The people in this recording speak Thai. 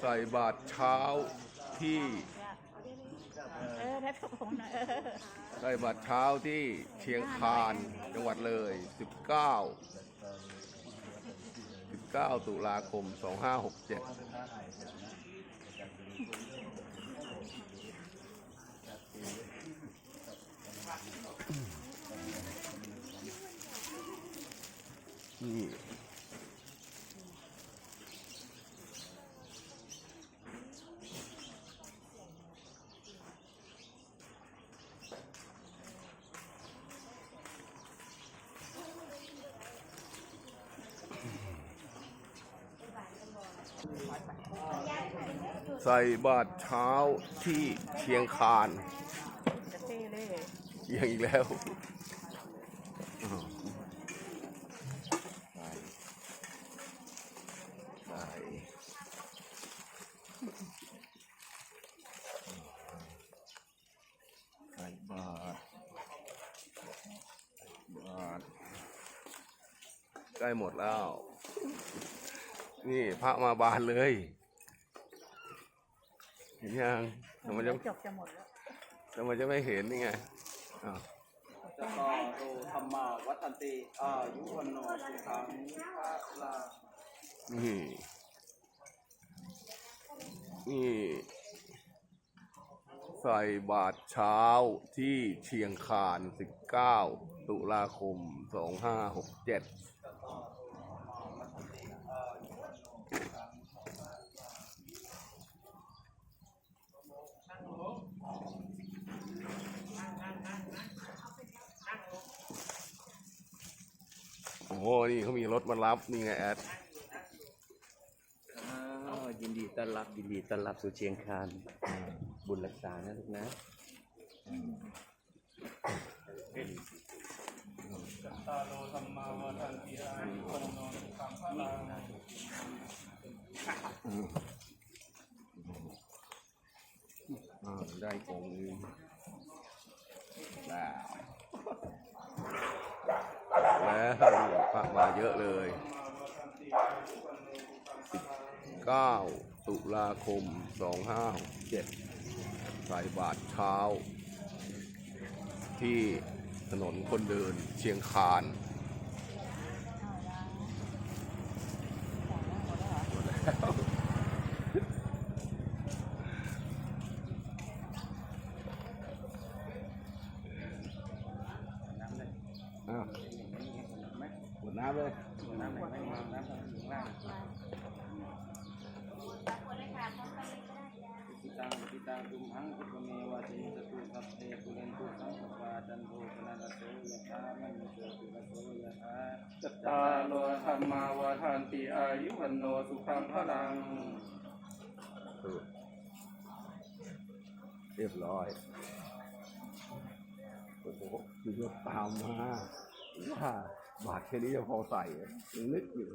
ใส่บาตรเช้าที่เออได้ผมผมหน่อยใส่บาตรเช้าที่เชียงคานจังหวัดเลย 19 19 ตุลาคม 2567 นี่ ใส่บาตรเช้าที่เชียงคานเท่เลยเอียงอีกแล้วอ้าวใส่ใส่บาตรบาตรใกล้หมดแล้ว นี่พระมาบานเลย เห็นยังทำไมจะจบจะหมดแล้วทำไมจะไม่เห็นนี่ไงอ้าวจะต่อโรธรรมาวัฏันติอายุวันโนสุขังพระลานี่นี่ใส่บาตรเช้าที่เชียงคาน 19 ตุลาคม 2567 โอ้โหนี่เขามีรถมารับนี่ไงแอดอ้าวยินดีต้อนรับยินดีต้อนรับสู่เชียงคานบุญรักษานะลูกนะตาโรธรรมาวัฏันติอายุวันโนสุขังพระลาอ่าได้องค์นึงแล้ว แล้วพระมาเยอะเลย9ตุลาคม 2567ใส่บาตรเช้า ที่ถนนคนเดินเชียงคานอ้า น้ำเลยน้ำไหนไม่มาน้ำทางล่างปิตังปิตังตุมหังอุปเมวะเทสตุสัพเพปุเรนตุสังขปาจันโทปนันโสยะธามณิโสติระโสยะธาจตตาโลธรรมาวัฏันติอายุวันโนสุขังพลังเรียบร้อยโอ้โหคือว่ตามมาว่า บาทแค่นี้จะพอใส่ยังนึกอยู่